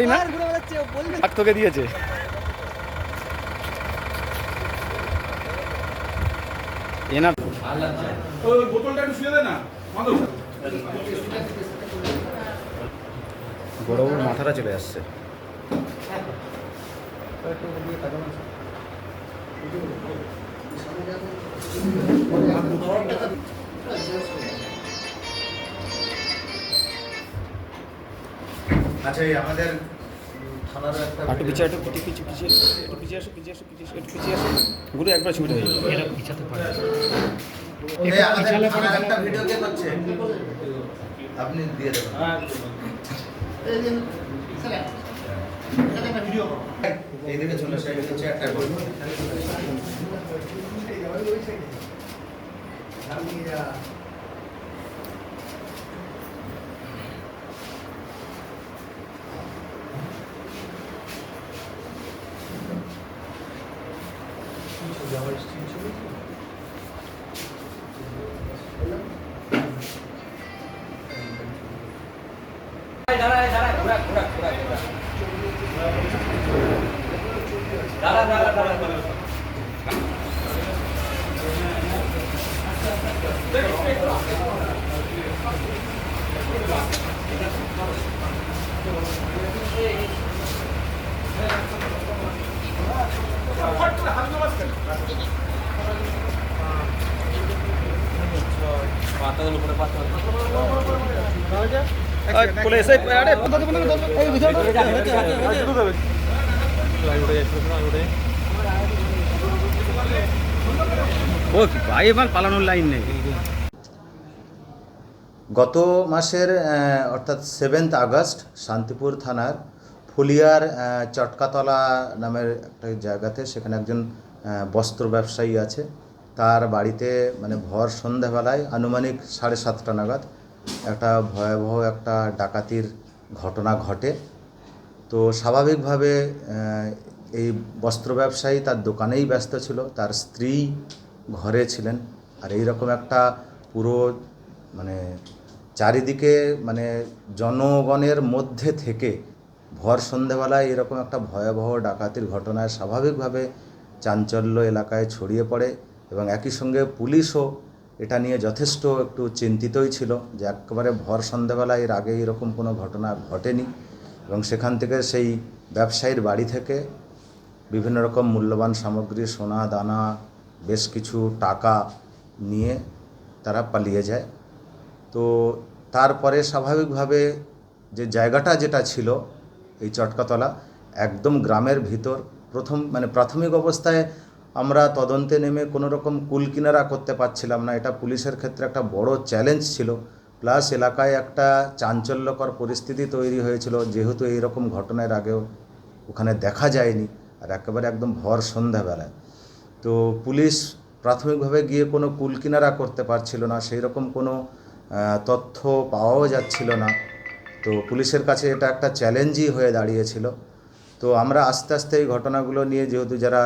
পারি না। আর তোকে দিয়েছে। এনার বড়বাবুর মাথাটা চলে আসছে। আচ্ছা এই আমাদের একটা একটু পিছিয়ে একটু পিছিয়ে পিছিয়ে পিছিয়ে একটু পিছিয়ে আসো পিছিয়ে আসো পিছিয়ে একটু পিছিয়ে আসো। গুরু একবার ছবিটা হয়ে যাবে এরা পিছাতে পারে। এই আমাদের থানার একটা ভিডিও কে করছে আপনি দিয়ে দেবেন এইদিকে চলে আসে এই হচ্ছে একটা বই বলে এসে আরে এই ভিতরে ও ভাই এবার পালানোর লাইন নেই। গত মাসের অর্থাৎ সেভেন্থ আগস্ট শান্তিপুর থানার ফুলিয়ার চটকাতলা নামের একটা জায়গাতে সেখানে একজন বস্ত্র ব্যবসায়ী আছে। তার বাড়িতে মানে ভর সন্ধ্যাবেলায় আনুমানিক সাড়ে সাতটা নাগাদ একটা ভয়াবহ একটা ডাকাতির ঘটনা ঘটে। তো স্বাভাবিকভাবে এই বস্ত্র ব্যবসায়ী তার দোকানেই ব্যস্ত ছিল, তার স্ত্রী ঘরে ছিলেন। আর এই রকম একটা পুরো মানে চারিদিকে মানে জনগণের মধ্যে থেকে ভর সন্ধেবেলায় এরকম একটা ভয়াবহ ডাকাতির ঘটনায় স্বাভাবিকভাবে চাঞ্চল্য এলাকায় ছড়িয়ে পড়ে এবং একই সঙ্গে পুলিশও এটা নিয়ে যথেষ্ট একটু চিন্তিতই ছিল যে একেবারে ভর সন্ধেবেলায় এর আগে এরকম কোনো ঘটনা ঘটেনি এবং সেখান থেকে সেই ব্যবসায়ীর বাড়ি থেকে বিভিন্ন রকম মূল্যবান সামগ্রী, সোনা, দানা, বেশ কিছু টাকা নিয়ে তারা পালিয়ে যায়। তো তারপরে স্বাভাবিকভাবে যে জায়গাটা যেটা ছিল এই চটকাতলা একদম গ্রামের ভিতর। প্রথম মানে প্রাথমিক অবস্থায় আমরা তদন্তে নেমে কোনো রকম কুল কিনারা করতে পারছিলাম না। এটা পুলিশের ক্ষেত্রে একটা বড় চ্যালেঞ্জ ছিল। প্লাস এলাকায় একটা চাঞ্চল্যকর পরিস্থিতি তৈরি হয়েছিল। যেহেতু এই রকম ঘটনার আগেও ওখানে দেখা যায়নি আর একেবারে একদম ভর সন্ধ্যাবেলায়। তো পুলিশ প্রাথমিকভাবে গিয়ে কোনো কুল কিনারা করতে পারছিল না। সেই রকম কোনো তথ্য পাওয়াও যাচ্ছিল না। তো পুলিশের কাছে এটা একটা চ্যালেঞ্জই হয়ে দাঁড়িয়েছিল। তো আমরা আস্তে আস্তে এই ঘটনাগুলো নিয়ে যেহেতু যারা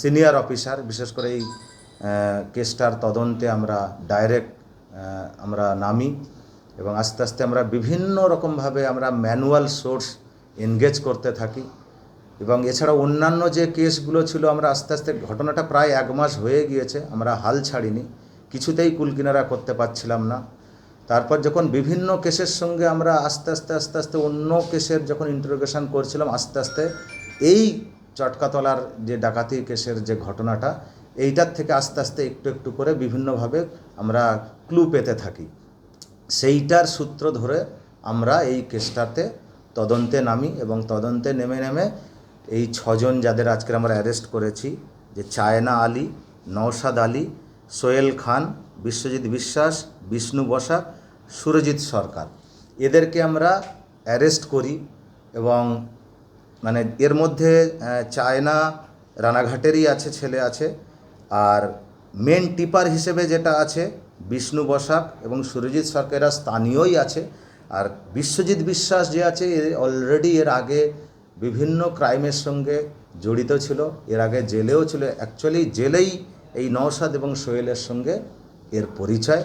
সিনিয়র অফিসার, বিশেষ করে এই কেসটার তদন্তে আমরা ডাইরেক্ট আমরা নামি এবং আস্তে আস্তে আমরা বিভিন্ন রকমভাবে আমরা ম্যানুয়াল সোর্স এনগেজ করতে থাকি এবং এছাড়া অন্যান্য যে কেসগুলো ছিল আমরা আস্তে আস্তে, ঘটনাটা প্রায় এক মাস হয়ে গিয়েছে, আমরা হাল ছাড়িনি। কিছুতেই কুলকিনারা করতে পারছিলাম না। তারপর যখন বিভিন্ন কেসের সঙ্গে আমরা আস্তে আস্তে আস্তে আস্তে অন্য কেসের যখন ইন্টারোগেশন করছিলাম, আস্তে আস্তে এই চটকাতলার যে ডাকাতি কেসের যে ঘটনাটা, এইটার থেকে আস্তে আস্তে একটু একটু করে বিভিন্নভাবে আমরা ক্লু পেতে থাকি। সেইটার সূত্র ধরে আমরা এই কেসটাতে তদন্তে নামি এবং তদন্তে নেমে নেমে এই ছজন যাদের আজকে আমরা অ্যারেস্ট করেছি, যে চায়না আলী, নওশাদ আলী, সোহেল খান, বিশ্বজিৎ বিশ্বাস, বিষ্ণু বসাক সুরজিৎ সরকার। এদেরকে আমরা অ্যারেস্ট করি এবং মানে এর মধ্যে চায়না রানাঘাটেরই আছে, ছেলে আছে। আর মেন টিপার হিসেবে যেটা আছে, বিষ্ণু বসাক এবং সুরজিৎ সরকারের স্থানীয়ই আছে। আর বিশ্বজিৎ বিশ্বাস যে আছে, এ অলরেডি এর আগে বিভিন্ন ক্রাইমের সঙ্গে জড়িত ছিল। এর আগে জেলেও ছিল। অ্যাকচুয়ালি জেলেই এই নওশাদ এবং সোহেলের সঙ্গে এর পরিচয়।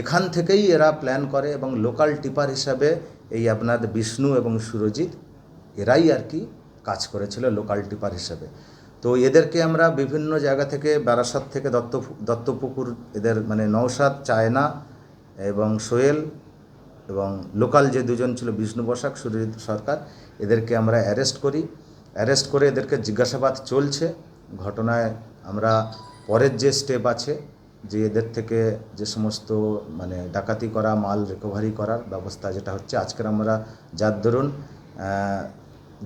এখান থেকেই এরা প্ল্যান করে এবং লোকাল টিপার হিসাবে এই আপনার বিষ্ণু এবং সুরজিৎ, এরাই আর কি কাজ করেছিল লোকাল টিপার হিসাবে। তো এদেরকে আমরা বিভিন্ন জায়গা থেকে, বারাসাত থেকে, দত্ত, দত্তপুকুর, এদের মানে নৌসাদ চায়না এবং সোহেল এবং লোকাল যে দুজন ছিল, বিষ্ণু বসাক, সুরজিৎ সরকার, এদেরকে আমরা অ্যারেস্ট করি। অ্যারেস্ট করে এদেরকে জিজ্ঞাসাবাদ চলছে। ঘটনায় আমরা পরের যে স্টেপ আছে যে এদের থেকে যে সমস্ত মানে ডাকাতি করা মাল রিকভারি করার ব্যবস্থা যেটা হচ্ছে আজকের আমরা যার আহ,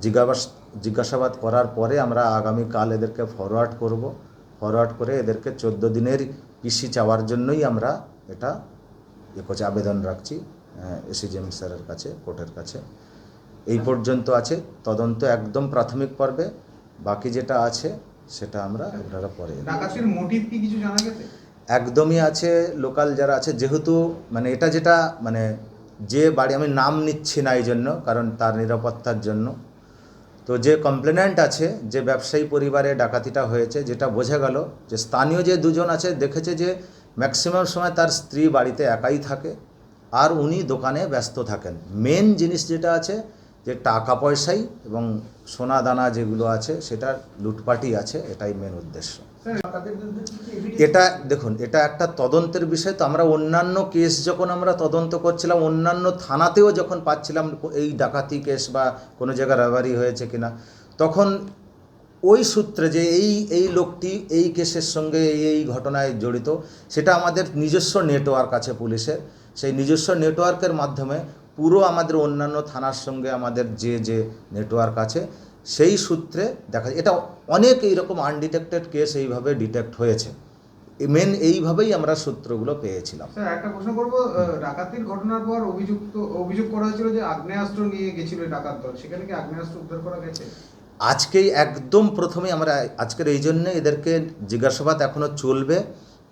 জিজ্ঞাবাস জিজ্ঞাসাবাদ করার পরে আমরা আগামীকাল এদেরকে ফরওয়ার্ড করব। ফরওয়ার্ড করে এদেরকে চোদ্দ দিনের পিসি চাওয়ার জন্যই আমরা এটা এ করছি আবেদন রাখছি এসিজিএম স্যারের কাছে কোর্টের কাছে। এই পর্যন্ত আছে তদন্ত একদম প্রাথমিক পর্বে বাকি যেটা আছে সেটা আমরা আপনারা পরে ডাকাতির মোটিভ কি কিছু জানা গেছে? একদমই আছে লোকাল যারা আছে, যেহেতু মানে এটা যেটা মানে যে বাড়ি আমি নাম নিচ্ছি না এই জন্য কারণ তার নিরাপত্তার জন্য। তো যে কমপ্লেনেন্ট আছে, যে ব্যবসায়ী পরিবারে ডাকাতিটা হয়েছে, যেটা বোঝা গেল যে স্থানীয় যে দুজন আছে, দেখেছে যে ম্যাক্সিমাম সময় তার স্ত্রী বাড়িতে একাই থাকে, আর উনি দোকানে ব্যস্ত থাকেন। মেন জিনিস যেটা আছে, যে টাকা পয়সাই এবং সোনা দানা যেগুলো আছে সেটার লুটপাটি আছে, এটাই মেন উদ্দেশ্য। এটা দেখুন, এটা একটা তদন্তের বিষয়। তো আমরা অন্যান্য কেস যখন আমরা তদন্ত করছিলাম, অন্যান্য থানাতেও যখন পাচ্ছিলাম এই ডাকাতি কেস বা কোনো জায়গায় রাবারি হয়েছে কিনা, তখন ওই সূত্রে যে এই এই লোকটি এই কেসের সঙ্গে এই ঘটনায় জড়িত, সেটা আমাদের নিজস্ব নেটওয়ার্ক আছে পুলিশের। সেই নিজস্ব নেটওয়ার্কের মাধ্যমে পুরো আমাদের অন্যান্য থানার সঙ্গে আমাদের যে যে নেটওয়ার্ক আছে সেই সূত্রে দেখা এটা অনেক এইরকম আনডিটেক্টেড কেস এইভাবে ডিটেক্ট হয়েছে। মেন এইভাবেই আমরা সূত্রগুলো পেয়েছিলাম। স্যার একটা প্রশ্ন করব ডাকাতির ঘটনার পর অভিযুক্ত অভিযোগ করা হয়েছিল যে আগ্নেয়াস্ত্র নিয়ে গেছিল ডাকাত দল। সেখানে কি আগ্নেয়াস্ত্র উদ্ধার করা গেছে? আজকেই একদম প্রথমে আমরা আজকের এই জন্যে এদেরকে জিজ্ঞাসাবাদ এখনও চলবে।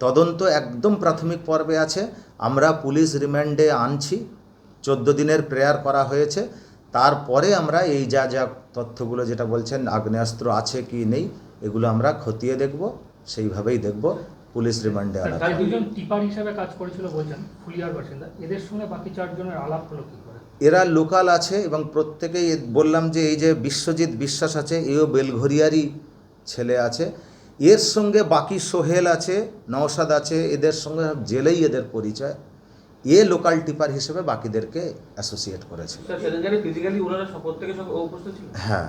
তদন্ত একদম প্রাথমিক পর্বে আছে। আমরা পুলিশ রিমান্ডে আনছি। চোদ্দ দিনের প্রেয়ার করা হয়েছে। তারপরে আমরা এই যা যা তথ্যগুলো যেটা বলছেন আগ্নেয়াস্ত্র আছে কি নেই এগুলো আমরা খতিয়ে দেখব সেইভাবেই দেখব পুলিশ রিমান্ডে আনা তার দুজন টিপার হিসেবে কাজ করেছিল বলছেন ফুলিয়ার বাসিন্দা। এদের সঙ্গে বাকি চারজনের আলাপ হলো কি করে? এরা লোকাল আছে এবং প্রত্যেকেই বললাম যে এই যে বিশ্বজিৎ বিশ্বাস আছে এও বেলঘরিয়ারই ছেলে আছে। এর সঙ্গে বাকি সোহেল আছে নওশাদ আছে এদের সঙ্গে জেলেই এদের পরিচয়। এ লোকাল টিপার হিসেবে বাকিদেরকে অ্যাসোসিয়েট করেছে স্যার সেদিনকারে ফিজিক্যালি ওনারা সব প্রত্যেকে সব উপস্থিত ছিল হ্যাঁ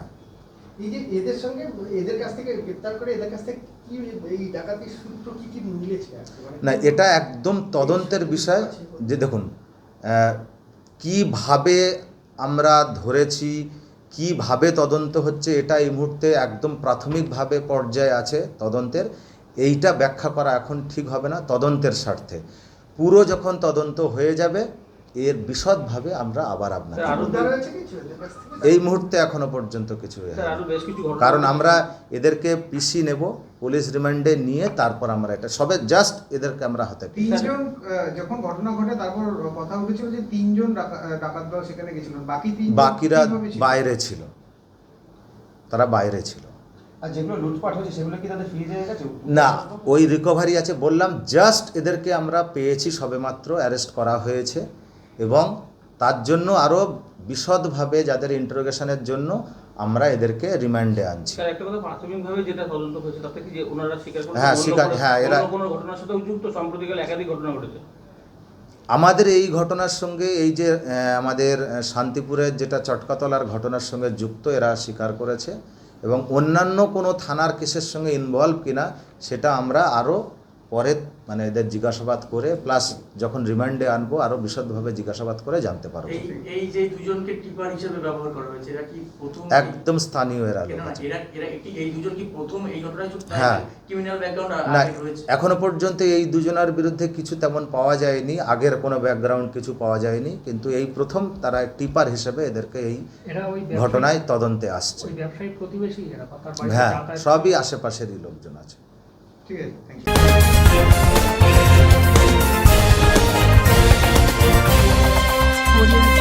এই যে এদের সঙ্গে এদের কাছ থেকে গ্রেপ্তার করে এদের কাছ থেকে কি এই ডাকাতির সূত্র কি কি মিলেছে মানে না এটা একদম তদন্তের বিষয় যে দেখুন কীভাবে আমরা ধরেছি কীভাবে তদন্ত হচ্ছে এটা এই মুহূর্তে একদম প্রাথমিকভাবে পর্যায়ে আছে তদন্তের এইটা ব্যাখ্যা করা এখন ঠিক হবে না তদন্তের স্বার্থে পুরো যখন তদন্ত হয়ে যাবে এর বিশদভাবে আমরা আবার আপনার এই মুহূর্তে এখনও পর্যন্ত কিছু কারণ আমরা এদেরকে পিসি নেব পুলিশ রিমান্ডে নিয়ে তারপর আমরা এটা সবে জাস্ট এদেরকে আমরা হাতে যখন ঘটনা ঘটে তারপর কথা উঠেছিল যে তিনজন ডাকা- ডাকাত সেখানে গেছিলেন বাকি বাকিরা বাইরে ছিল। তারা বাইরে ছিল। আর যেগুলো লুটপাট হয়েছে সেগুলো কি তাদের ফ্রিজে গেছে? না ওই রিকভারি আছে বললাম জাস্ট এদেরকে আমরা পেয়েছি সবেমাত্র অ্যারেস্ট করা হয়েছে এবং তার জন্য আরও বিশদভাবে যাদের ইন্টারোগেশনের জন্য আমরা এদেরকে রিমান্ডে আনছি। স্যার একটা কথা প্রাথমিকভাবে যেটা তদন্ত হয়েছে তাতে কি যে ওনারা স্বীকার করেছেন হ্যাঁ, স্বীকার- হ্যাঁ, এরা- অন্য কোনো ঘটনার সাথে যুক্ত সম্প্রতিকালে একাধিক ঘটনা ঘটেছে? আমাদের এই ঘটনার সঙ্গে এই যে আমাদের শান্তিপুরের যেটা চটকাতলার ঘটনার সঙ্গে যুক্ত এরা স্বীকার করেছে। এবং অন্যান্য কোনো থানার কেসের সঙ্গে ইনভলভ কিনা সেটা আমরা আরও পরে মানে এদের জিজ্ঞাসাবাদ করে প্লাস যখন রিমান্ডে আনব আরও বিশদভাবে জিজ্ঞাসাবাদ করে জানতে পারব। এই যে দুজনকে টিপার হিসেবে ব্যবহার করা হয়েছে এরা কি প্রথম একদম স্থানীয় এরা লোক এরা এরা এরা কি এই দুজন কি প্রথম এই ঘটনায় যুক্ত? হ্যাঁ। ক্রিমিনাল ব্যাকগ্রাউন্ড না আগে রয়েছে? এখনও পর্যন্ত এই দুজনের বিরুদ্ধে কিছু তেমন পাওয়া যায়নি। আগের কোনো ব্যাকগ্রাউন্ড কিছু পাওয়া যায়নি কিন্তু এই প্রথম তারা টিপার হিসেবে এদেরকে এই ঘটনায় তদন্তে আসছে। হ্যাঁ সবই আশেপাশেরই লোকজন আছে। ঠিক আছে থ্যাংক ইউ Audio